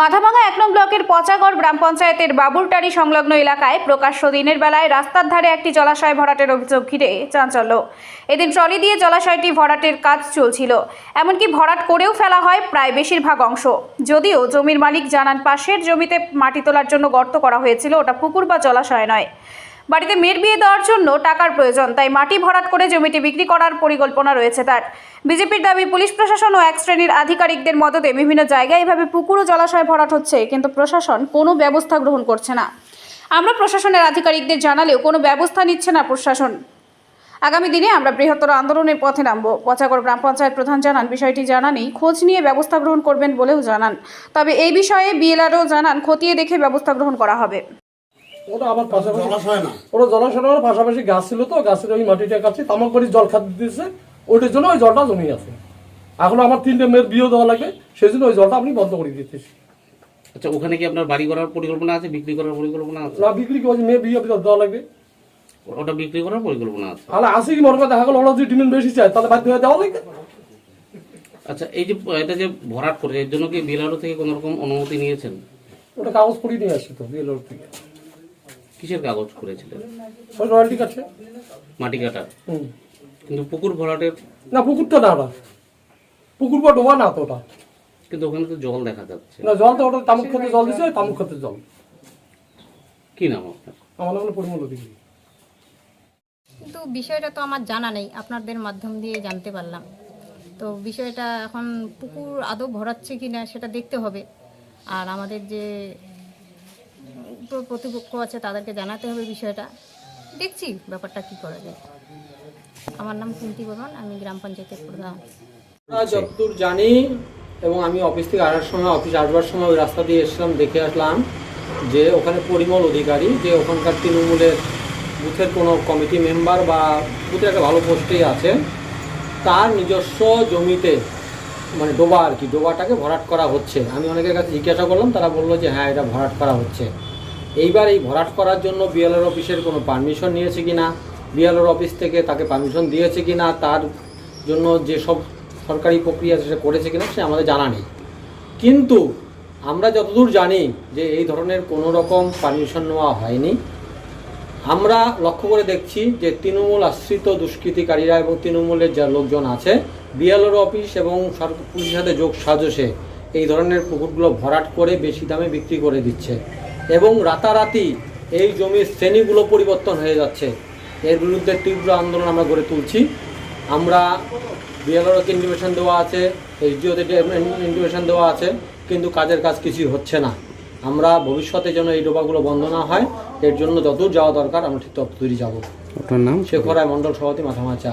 মাথাভাঙা এক নং ব্লকের পচাগড় গ্রাম পঞ্চায়েতের বাবুরটারি সংলগ্ন এলাকায় প্রকাশ্য দিনের বেলায় রাস্তার ধারে একটি জলাশয় ভরাটের অভিযোগ ঘিরে চাঞ্চল্য। এদিন ট্রলি দিয়ে জলাশয়টি ভরাটের কাজ চলছিল। এমনকি ভরাট করেও ফেলা হয় প্রায় বেশিরভাগ অংশ। যদিও জমির মালিক জানান, পাশের জমিতে মাটি তোলার জন্য গর্ত করা হয়েছিল, ওটা পুকুর বা জলাশয় নয়। বাড়িতে মেয়ের বিয়ে দেওয়ার জন্য টাকার প্রয়োজন, তাই মাটি ভরাট করে জমিটি বিক্রি করার পরিকল্পনা রয়েছে তার। বিজেপির দাবি, পুলিশ প্রশাসন ও এক শ্রেণির আধিকারিকদের মদতে বিভিন্ন জায়গায় এভাবে পুকুর ও জলাশয় ভরাট হচ্ছে, কিন্তু প্রশাসন কোনো ব্যবস্থা গ্রহণ করছে না। আমরা প্রশাসনের আধিকারিকদের জানালেও কোনো ব্যবস্থা নিচ্ছে না প্রশাসন। আগামী দিনে আমরা বৃহত্তর আন্দোলনের পথে নামব। পচাগড় গ্রাম পঞ্চায়েত প্রধান জানান, বিষয়টি জানানেই খোঁজ নিয়ে ব্যবস্থা গ্রহণ করবেন বলেও জানান। তবে এই বিষয়ে বিএলআরও জানান, খতিয়ে দেখে ব্যবস্থা গ্রহণ করা হবে। ওটা আমার পাশাপাশি জলাশয় না। ওটা জলাশয়ের পাশাপাশি গাছ ছিল তো গাছের ওই মাটিটা কাছে তামাক করে জল খাতে দিয়েছে ওইটার জন্য ওই জলটা জমি আছে। এখন আমার তিনটে মেয়ের বিয়ে দেওয়া লাগবে সেই জন্য ওই জলটা আপনি বন্ধ করে দিতেছি আচ্ছা ওখানে কি আপনার বাড়ি করার পরিকল্পনা আছে বিক্রি করার পরিকল্পনা আছে? না বিক্রি করে মেয়ে বিয়ে দেওয়া লাগবে ওটা বিক্রি করার পরিকল্পনা আছে? তাহলে আসি কি মনে করে? দেখা গেল ওরা যদি ডিমেন্ড বেশি চায় তাহলে বাধ্য হয়ে দেওয়া লাগবে আচ্ছা এই যে এটা যে ভরাট করে এর জন্য কি বিএলআরও থেকে কোনো রকম অনুমতি নিয়েছেন? ওটা কাগজ করিয়ে নিয়ে আসি তো বিয়েলোর থেকে। কিসের কাগজ করেছিলেন মাটি হুম। কিন্তু পুকুর ভরাটের না পুকুরটা না ওটা পুকুর বা ডোবা না তো ওটা কিন্তু ওখানে তো জল দেখা যাচ্ছে। না জল তো ওটা তামুক খেতে জল দিচ্ছে তামুক খেতে জল। কি নাম আপনার? আমার নাম পরিমল দিদি কিন্তু বিষয়টা তো আমার জানা নেই আপনাদের মাধ্যম দিয়ে জানতে পারলাম। তো বিষয়টা এখন পুকুর আদৌ ভরাচ্ছে কি না সেটা দেখতে হবে। আর আমাদের যে প্রতিপক্ষ আছে, তাদেরকে জানাতে হবে বিষয়টা। দেখছি ব্যাপারটা কি করা যায়। আমার নাম কুন্তি বর্মন আমি গ্রাম পঞ্চায়েতের প্রধান। যতদূর জানি এবং আমি অফিস থেকে আসার সময়, অফিস আসবার সময় ওই রাস্তা দিয়ে এসলাম দেখে আসলাম যে ওখানে পরিমল অধিকারী, যে ওখানকার তৃণমূলের বুথের কোনো কমিটি মেম্বার বা বুথের একটা ভালো পোস্টেই আছে, তার নিজস্ব জমিতে মানে ডোবা আর কি, ডোবাটাকে ভরাট করা হচ্ছে। আমি অনেকের কাছে জিজ্ঞাসা করলাম, তারা বলল যে হ্যাঁ এটা ভরাট করা হচ্ছে। এইবার এই ভরাট করার জন্য বিএলআর অফিসের কোনো পারমিশন নিয়েছে কি না বিএলআর অফিস থেকে তাকে পারমিশন দিয়েছে কি না তার জন্য যেসব সরকারি প্রক্রিয়া সেটা করেছে কিনা সে আমাদের জানা নেই। কিন্তু আমরা যতদূর জানি যে এই ধরনের কোনো রকম পারমিশন নেওয়া হয়নি। আমরা লক্ষ্য করে দেখছি যে তৃণমূল আশ্রিত দুষ্কৃতিকারীরা এবং তৃণমূলের যা লোকজন আছে বিএলওর অফিস এবং পুলিশের সাথে যোগ সাজসে এই ধরনের পুকুরগুলো ভরাট করে বেশি দামে বিক্রি করে দিচ্ছে। এবং রাতারাতি এই জমির শ্রেণীগুলো পরিবর্তন হয়ে যাচ্ছে। এর বিরুদ্ধে তীব্র আন্দোলন আমরা গড়ে তুলছি। আমরা বিএলওকে ইন্টিমেশন দেওয়া আছে এইচডিওতে ইন্টিমেশন দেওয়া আছে কিন্তু কাজের কাজ কিছুই হচ্ছে না। আমরা ভবিষ্যতে যেন এই ডোবাগুলো বন্ধ না হয় এর জন্য যতদূর যাওয়া দরকার আমরা ঠিক ততদূরই যাব। ওটার নাম? শেখর রায় মণ্ডল সভাপতি মাথামাচা।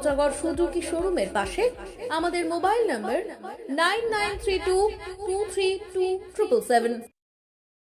পচাগড় সুজুকি শোরুমের পাশে? আমাদের mobile number nine nine three two two three two triple seven.